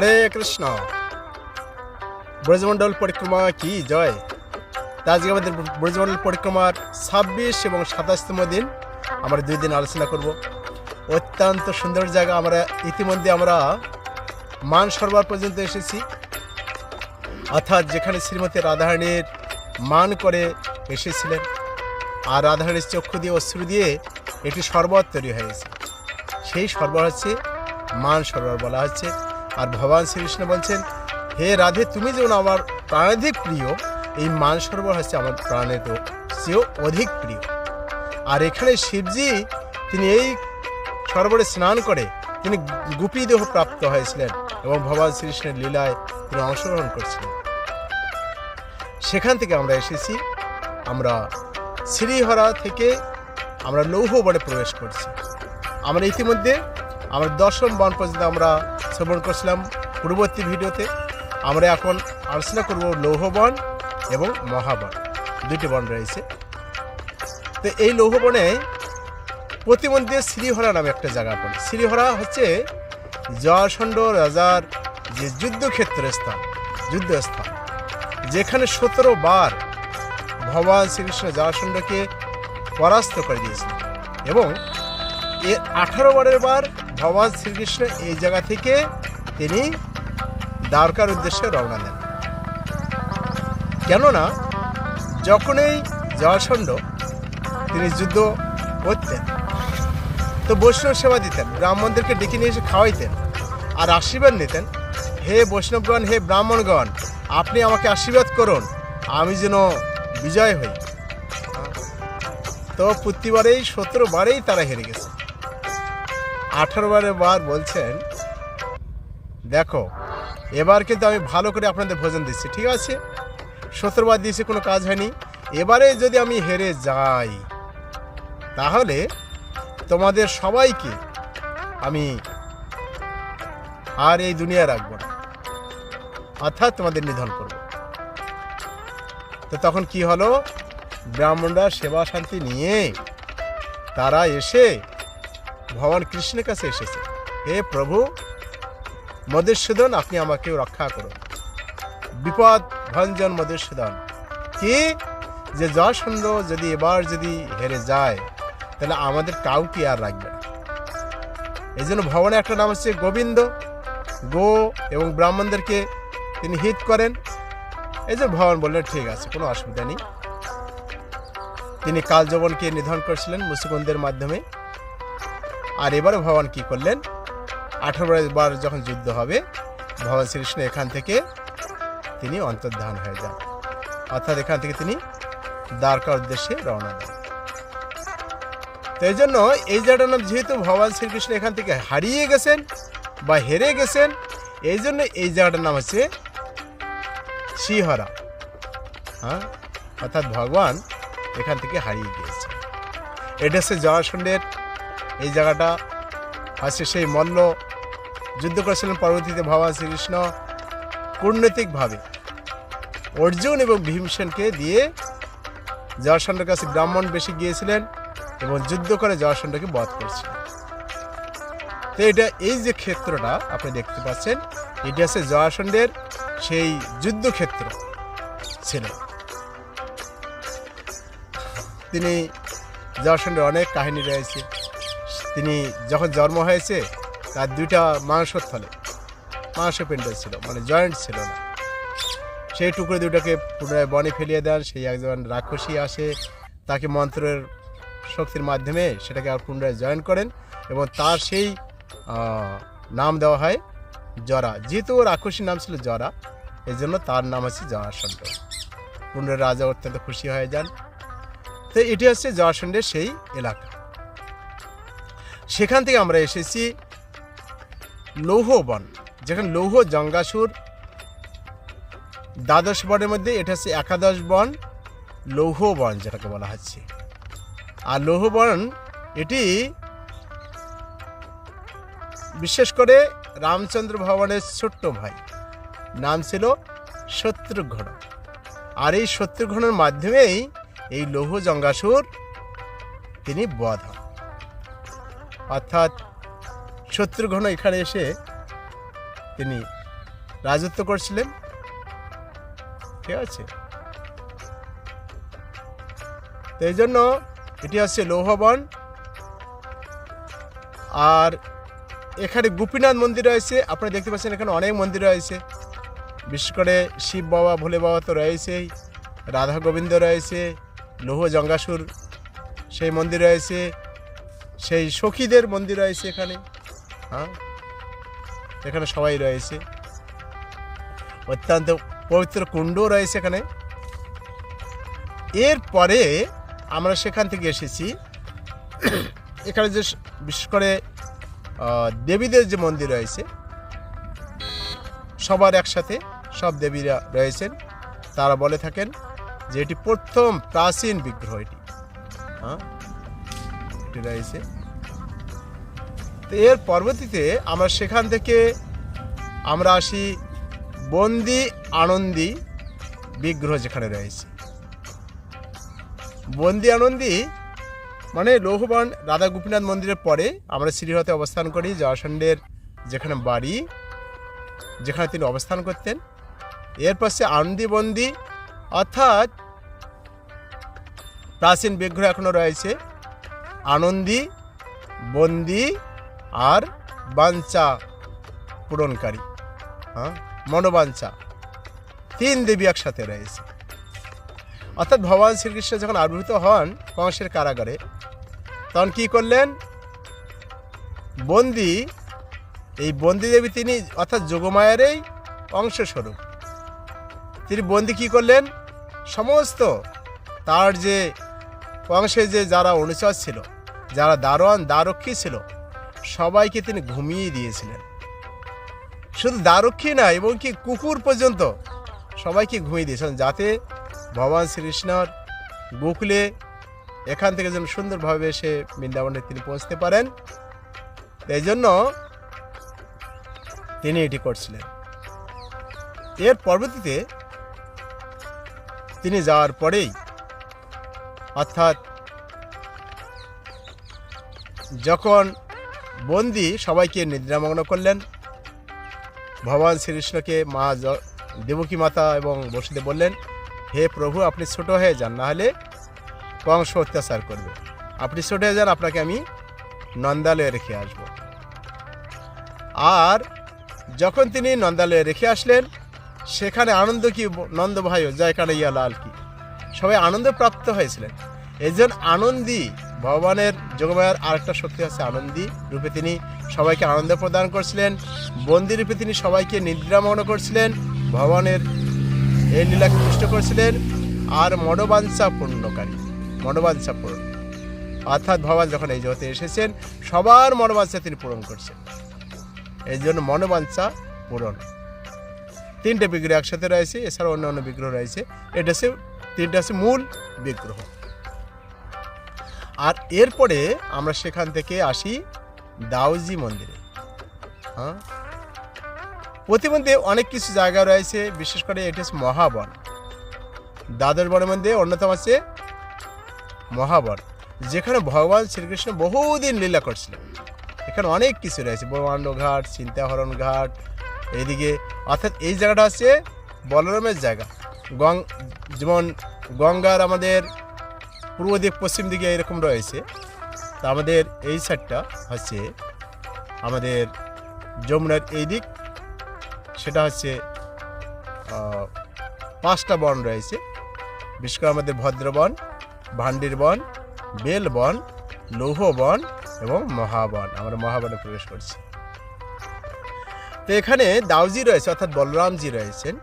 হরে কৃষ্ণ। ব্রজমণ্ডল পরিক্রমা কি জয়? আজকে আমাদের ব্রজমণ্ডল পরিক্রমার ছাব্বিশ এবং সাতাশতম দিন আমরা দুই দিন আলোচনা করব। অত্যন্ত সুন্দর জায়গা আমরা ইতিমধ্যে আমরা মান সরোবর পর্যন্ত এসেছি। অর্থাৎ যেখানে শ্রীমতী রাধারানীর মান করে এসেছিলেন। আর রাধারানীর চক্ষু দিয়ে অশ্রু দিয়ে একটি শরবত তৈরি হয়েছে সেই সরবর হচ্ছে মান সরোবর বলা হচ্ছে। আর ভগবান শ্রীকৃষ্ণ বলছেন, হে রাধে, তুমি যেমন আমার প্রাণাধিক প্রিয়, এই মান সরোবর হচ্ছে আমার প্রাণের চেয়েও অধিক প্রিয়। আর এখানে শিবজি, তিনি এই সরোবরে স্নান করে তিনি গুপী দেহ প্রাপ্ত হয়েছিলেন এবং ভগবান শ্রীকৃষ্ণের লীলায় তিনি অংশগ্রহণ করছিলেন সেখান থেকে আমরা এসেছি, আমরা শ্রীহরা থেকে আমরা লৌহ বনে প্রবেশ করছি। আমরা ইতিমধ্যে আমরা দশম বন পর্যন্ত আমরা শ্রবণ করছিলাম। পূর্ববর্তী ভিডিওতে আমরা এখন আলোচনা করব লৌহবন এবং মহাবন। দুটি বন রয়েছে। তো এই লৌহবনে প্রতিমধ্যে শ্রীহরা নামে একটা জায়গা পড়ে। শ্রীহরা হচ্ছে জয়সণ্ড রাজার যে যুদ্ধক্ষেত্র স্থান, যুদ্ধস্থান, যেখানে সতেরো বার ভগবান শ্রীকৃষ্ণ জয়সণ্ডকে পরাস্ত করে দিয়েছিলেন এবং এর আঠারো বারের বার ভগবান শ্রীকৃষ্ণ এই জায়গা থেকে তিনি দ্বারকার উদ্দেশ্যে রওনা দেন। কেননা, যখন এই জয়সণ্ড তিনি যুদ্ধ করতেন, তো বৈষ্ণব সেবা দিতেন, ব্রাহ্মণদেরকে ডেকে নিয়ে এসে খাওয়াইতেন আর আশীর্বাদ নিতেন। হে বৈষ্ণবগণ, হে ব্রাহ্মণগণ, আপনি আমাকে আশীর্বাদ করুন, আমি যেন বিজয় হই। তো প্রতিবারেই, সতেরো বারেই তারা হেরে গেছে। আঠারো বারের বার বলছেন, দেখো, এবার কিন্তু আমি ভালো করে আপনাদের ভোজন দিচ্ছি, ঠিক আছে? সতেরো বার দিয়েছি, কোনো কাজ হয়নি। এবারে যদি আমি হেরে যাই, তাহলে তোমাদের সবাইকে আমি আর এই দুনিয়া রাখব না। অর্থাৎ তোমাদের নিধন করব। তো তখন কি হলো? ব্রাহ্মণরা সেবা শান্তি নিয়ে তারা এসে ভগবান কৃষ্ণের কাছে এসেছে। হে প্রভু, মধুসূদন, আপনি আমাকে রক্ষা করুন। বিপদ ভঞ্জন মধুসূদন, কি যে জয়সন্দ যদি এবার যদি হেরে যায়, তাহলে আমাদের কাউকে আর রাখবে না। এই জন্য ভগবানের একটা নাম হচ্ছে গোবিন্দ। গো এবং ব্রাহ্মণদেরকে তিনি হিত করেন। এই যে ভগবান বললেন, ঠিক আছে, কোনো অসুবিধা নেই। তিনি কালযবনকে নিধন করেছিলেন মুসিবন্দের মাধ্যমে। আর এবারে ভগবান কি করলেন? আঠারো বার যখন যুদ্ধ হবে, ভগবান শ্রীকৃষ্ণ এখান থেকে তিনি অন্তর্ধান হয়ে যান। অর্থাৎ এখান থেকে তিনি দ্বারকার উদ্দেশ্যে রওনা দেন। তো এই জন্য এই জায়গাটার নাম যেহেতু ভগবান শ্রীকৃষ্ণ এখান থেকে হারিয়ে গেছেন বা হেরে গেছেন, এই জন্য এই জায়গাটার নাম হচ্ছে শ্রীহরা। হ্যাঁ? অর্থাৎ ভগবান এখান থেকে হারিয়ে গিয়েছে এটা হচ্ছে জরাসণ্ডের এই জায়গাটা। হচ্ছে সেই মল্ল যুদ্ধ করেছিলেন পরবর্তীতে ভগবান শ্রীকৃষ্ণ কূটনৈতিকভাবে। অর্জুন এবং ভীমসেনকে দিয়ে জরাসণ্ডের কাছে ব্রাহ্মণ বেশি গিয়েছিলেন এবং যুদ্ধ করে জরাসণ্ডকে বধ করছিলেন। তো এটা এই যে ক্ষেত্রটা আপনি দেখতে পাচ্ছেন, এটি হচ্ছে জরাসণ্ডের সেই যুদ্ধক্ষেত্র ছিল। তিনি জরাসণ্ডের অনেক কাহিনী রয়েছে। তিনি যখন জন্ম হয়েছে, তার দুইটা মাংসর থলে মাংসপিণ্ড ছিল মানে জয়েন্ট ছিল না। সেই টুকরো দুটোকে পুনরায় বনে ফেলিয়ে দেন, সেই একজন রাক্ষসী আসে, তাকে মন্ত্রের শক্তির মাধ্যমে সেটাকে আর পুনরায় জয়েন করেন এবং তার সেই নাম দেওয়া হয় জরা। যেহেতু রাক্ষসীর নাম ছিল জরা এই জন্য তার নাম হচ্ছে জরাসণ্ড পুনরায় রাজা অত্যন্ত খুশি হয়ে যান। তো এটি হচ্ছে জরাসণ্ডের সেই এলাকা। সেখান থেকে আমরা এসেছি লৌহ বন যেখানে লৌহ জঙ্গাসুর, দ্বাদশ বনের মধ্যে এটা হচ্ছে একাদশ বন লৌহ বন যেটাকে বলা হচ্ছে। আর লৌহ বন এটি বিশেষ করে রামচন্দ্র ভবনের ছোট্ট ভাই, নাম ছিল শত্রুঘ্ন। আর এই শত্রুঘ্নের মাধ্যমেই এই লৌহ জঙ্গাসুর তিনি বধ হন। অর্থাৎ শত্রুঘ্ন এখানে এসে তিনি রাজত্ব করছিলেন। ঠিক আছে? তো এই জন্য এটি হচ্ছে লৌহবন। আর এখানে গোপীনাথ মন্দির রয়েছে। আপনারা দেখতে পাচ্ছেন এখানে অনেক মন্দির রয়েছে। বিশেষ করে শিব বাবা, ভোলে বাবা তো রয়েছেই, রাধা গোবিন্দ রয়েছে, লৌহ জঙ্গাসুর সেই মন্দির রয়েছে। সেই সখীদের মন্দির রয়েছে এখানে। হ্যাঁ? এখানে সবাই রয়েছে। অত্যন্ত পবিত্র কুণ্ডও রয়েছে এখানে। এরপরে আমরা সেখান থেকে এসেছি। এখানে যে বিশেষ করে দেবীদের যে মন্দির রয়েছে, সবার একসাথে সব দেবীরা রয়েছেন। তারা বলে থাকেন যে এটি প্রথম প্রাচীন বিগ্রহ এটি। হ্যাঁ? রয়েছে তো এর পরবর্তীতে আমরা সেখান থেকে আমরা আসি বন্দি আনন্দী বিগ্রহ যেখানে রয়েছে। বন্দি আনন্দী মানে লৌহবান রাধা গোপীনাথ মন্দিরের পরে আমরা শ্রীহতে অবস্থান করি, জয়সন্ডের যেখানে বাড়ি, যেখানে তিনি অবস্থান করতেন। এরপর সে আনন্দি বন্দি অর্থাৎ প্রাচীন বিগ্রহ এখনও রয়েছে। আনন্দী, বন্দি আর বাঞ্চা পূরণকারী হ্যাঁ মনোবাঞ্চা তিন দেবী একসাথে রয়েছে। অর্থাৎ ভগবান শ্রীকৃষ্ণ যখন আবির্ভূত হন কংসের কারাগারে, তখন কি করলেন? বন্দি, এই বন্দি দেবী তিনি অর্থাৎ যোগমায়েরই অংশস্বরূপ। তিনি বন্দি কি করলেন? সমস্ত তার যে কংসে যে যারা অনুচর ছিল, যারা দারোয়ান, দ্বারক্ষী ছিল, সবাইকে তিনি ঘুমিয়ে দিয়েছিলেন। শুধু দ্বারক্ষী না এবং কি কুকুর পর্যন্ত সবাইকে ঘুমিয়ে দিয়েছিলেন, যাতে ভগবান শ্রীকৃষ্ণর গোকুলে এখান থেকে যেন সুন্দরভাবে সে বৃন্দাবনে তিনি পৌঁছতে পারেন। এই জন্য তিনি এটি করছিলেন। এর পরবর্তীতে তিনি যাওয়ার পরেই অর্থাৎ যখন বন্দি সবাইকে নিদ্রামগ্ন করলেন, ভগবান শ্রীকৃষ্ণকে মা দেবকী মাতা এবং বসুদেব বললেন, হে প্রভু, আপনি ছোট হয়ে যান, না হলে কংস অত্যাচার করবে। আপনি ছোট হয়ে যান, আপনাকে আমি নন্দালয়ে রেখে আসব। আর যখন তিনি নন্দালয়ে রেখে আসলেন, সেখানে আনন্দ কি নন্দ ভাই জয়কানে ইয়া লাল কি সবাই আনন্দ প্রাপ্ত হয়েছিলেন। এই জন্য আনন্দী ভগবানের যোগমায়ার আরেকটা শক্তি আছে আনন্দী রূপে তিনি সবাইকে আনন্দ প্রদান করছিলেন, বন্দি রূপে তিনি সবাইকে নিদ্রামগ্ন করছিলেন, ভগবানের এই লীলাকে পুষ্ট করেছিলেন আর মনোবাঞ্ছা পূর্ণকারী, মনোবাঞ্ছা পূরণ। অর্থাৎ ভগবান যখন এই জগতে এসেছেন, সবার মনোবাঞ্ছা তিনি পূরণ করছেন। এই জন্য মনোবাঞ্ছা পূরণ। তিনটে বিগ্রহ একসাথে রয়েছে এছাড়া অন্য অন্য বিগ্রহ রয়েছে। এটা হচ্ছে তিনটা মূল বিগ্রহ। আর এরপরে আমরা সেখান থেকে আসি দাউজি মন্দিরে। হ্যাঁ? প্রতিমধ্যে অনেক কিছু জায়গা রয়েছে, বিশেষ করে এটা হচ্ছে মহাবন। দ্বাদশ বনের মধ্যে অন্যতম আছে মহাবন, যেখানে ভগবান শ্রীকৃষ্ণ বহুদিন লীলা করছিলেন। এখানে অনেক কিছু রয়েছে ব্রহ্মাণ্ড ঘাট, চিন্তাহরণ ঘাট এইদিকে অর্থাৎ এই জায়গাটা হচ্ছে বলরামের জায়গা। গং, যেমন গঙ্গার আমাদের পূর্ব দিক, পশ্চিম দিকে এরকম রয়েছে। তা আমাদের এই সাইডটা হচ্ছে আমাদের যমুনার এই দিক। সেটা হচ্ছে পাঁচটা বন রয়েছে। বিশেষ করে আমাদের ভদ্রবন, ভান্ডির বন, বেল বন, লৌহ বন এবং মহাবন। আমরা মহাবনে প্রবেশ করছি। তো এখানে দাউজি রয়েছে, অর্থাৎ বলরামজি রয়েছেন।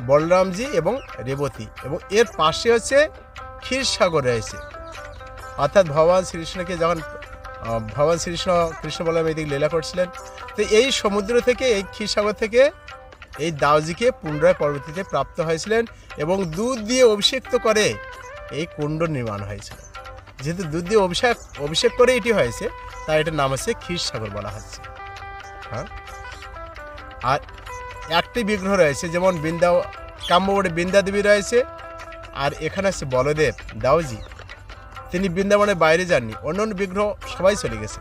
বলরামজি এবং রেবতী। এবং এর পাশে হচ্ছে ক্ষীরসাগর রয়েছে। অর্থাৎ ভগবান শ্রীকৃষ্ণকে যখন ভগবান শ্রীকৃষ্ণ, কৃষ্ণ বলরাম এদিকে লীলা করছিলেন, তো এই সমুদ্র থেকে, এই ক্ষীরসাগর থেকে এই দাউজিকে পুনরায় পরবর্তীতে প্রাপ্ত হয়েছিলেন এবং দুধ দিয়ে অভিষেক্ত করে এই কুণ্ড নির্মাণ হয়েছিল। যেহেতু দুধ দিয়ে অভিষেক অভিষেক করে এটি হয়েছে, তাই এটার নাম হচ্ছে ক্ষীরসাগর বলা হচ্ছে। হ্যাঁ? আর একটি বিগ্রহ রয়েছে, যেমন বৃন্দা কাম্যবড়ে বৃন্দা দেবী রয়েছে, আর এখানে আছে বলদেব দাউজি তিনি বৃন্দাবনের বাইরে যাননি, অন্য অন্য বিগ্রহ সবাই চলে গেছে,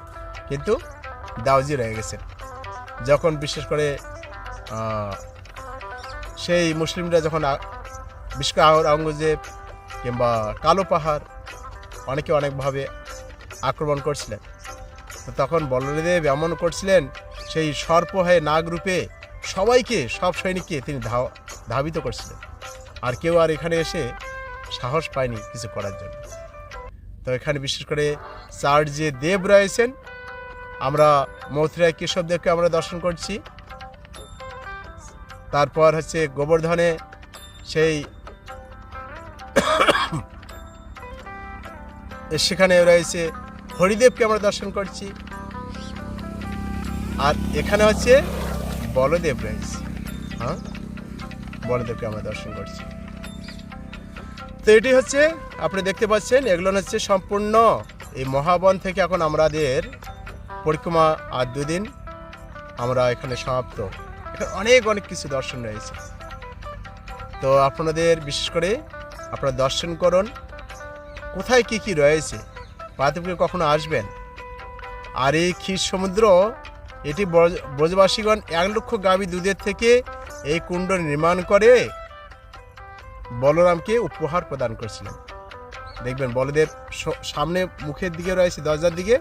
কিন্তু দাউজি রয়ে গেছে। যখন বিশেষ করে সেই মুসলিমরা যখন আ- বিশেষ করে আওরঙ্গজেব কিংবা কালো পাহাড়, অনেকে অনেকভাবে আক্রমণ করছিলেন। তখন বলদেব এমন করছিলেন, সেই সর্প হয়ে নাগ রূপে সবাইকে, সব সৈনিককে তিনি ধাবিত করছিলেন। আর কেউ আর এখানে এসে সাহস পায়নি কিছু করার জন্য। তো এখানে বিশেষ করে চার যে দেব রয়েছেন, আমরা মথুরায় কেশবদেবকে আমরা দর্শন করছি। তারপর হচ্ছে গোবর্ধনে সেই সেখানে রয়েছে হরিদেবকে আমরা দর্শন করছি। আর এখানে হচ্ছে বলদেব রয়েছে হ্যাঁ? বলদেবকে আমরা দর্শন করছি। তো এটি হচ্ছে, আপনি দেখতে পাচ্ছেন, এগুলো হচ্ছে সম্পূর্ণ এই মহাবন থেকে এখন আমাদের পরিক্রমা আর দুদিন আমরা এখানে সমাপ্ত। এখানে অনেক অনেক কিছু দর্শন রয়েছে। তো আপনাদের বিশেষ করে আপনারা দর্শন করুন, কোথায় কি কি রয়েছে পাতিপুরে কখনো আসবেন? আর এই ক্ষীর সমুদ্র এটি ব্রজ- ব্রজবাসীগণ এক লক্ষ গাভী দুধের থেকে এই কুণ্ড নির্মাণ করে বলরামকে উপহার প্রদান করেছিলেন। দেখবেন বলদেব সামনে মুখের দিকে রয়েছে, দরজার দিকে,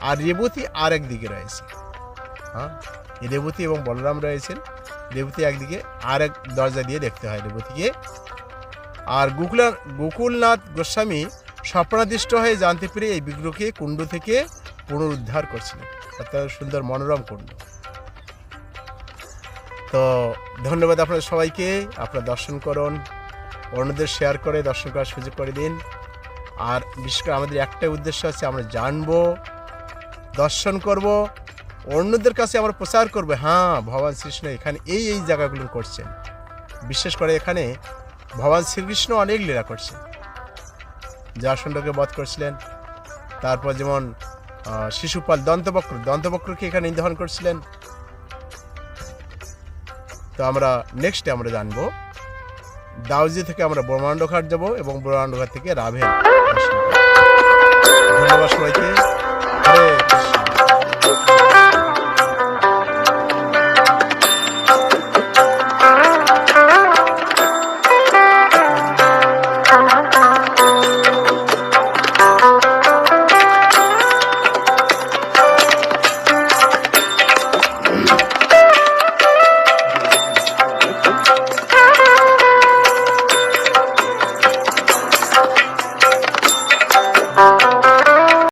আর রেবতী আর এক দিকে রয়েছে। হ্যাঁ? রেবতী এবং বলরাম রয়েছেন। রেবতী একদিকে আর এক দরজা দিয়ে দেখতে হয় রেবতীকে। আর গোকুলা, গোকুলনাথ গোস্বামী স্বপ্নাদিষ্ট হয়ে জানতে পেরে এই বিগ্রহকে কুণ্ড থেকে পুনরুদ্ধার করছিলেন। অত্যন্ত সুন্দর মনোরম কুণ্ড। তো ধন্যবাদ আপনাদের সবাইকে, আপনারা দর্শন করুন, অন্যদের শেয়ার করে দর্শন করার সুযোগ করে দিন। আর বিশেষ করে আমাদের একটাই উদ্দেশ্য আছে আমরা জানব, দর্শন করব, অন্যদের কাছে আমরা প্রচার করব হ্যাঁ ভগবান শ্রীকৃষ্ণ এখানে এই এই জায়গাগুলো করছেন। বিশেষ করে এখানে ভগবান শ্রীকৃষ্ণ অনেক লীলা করছেন। জাসণ্ডকে বধ করছিলেন। তারপর যেমন শিশুপাল দন্তবক্র, দন্তবক্রকে এখানে নির্ধারণ করছিলেন। তো আমরা নেক্সটে আমরা জানব, দাউজি থেকে আমরা ব্রহ্মাণ্ড ঘাট যাব এবং ব্রহ্মাণ্ড ঘাট থেকে করব। ধন্যবাদ সবাইকে।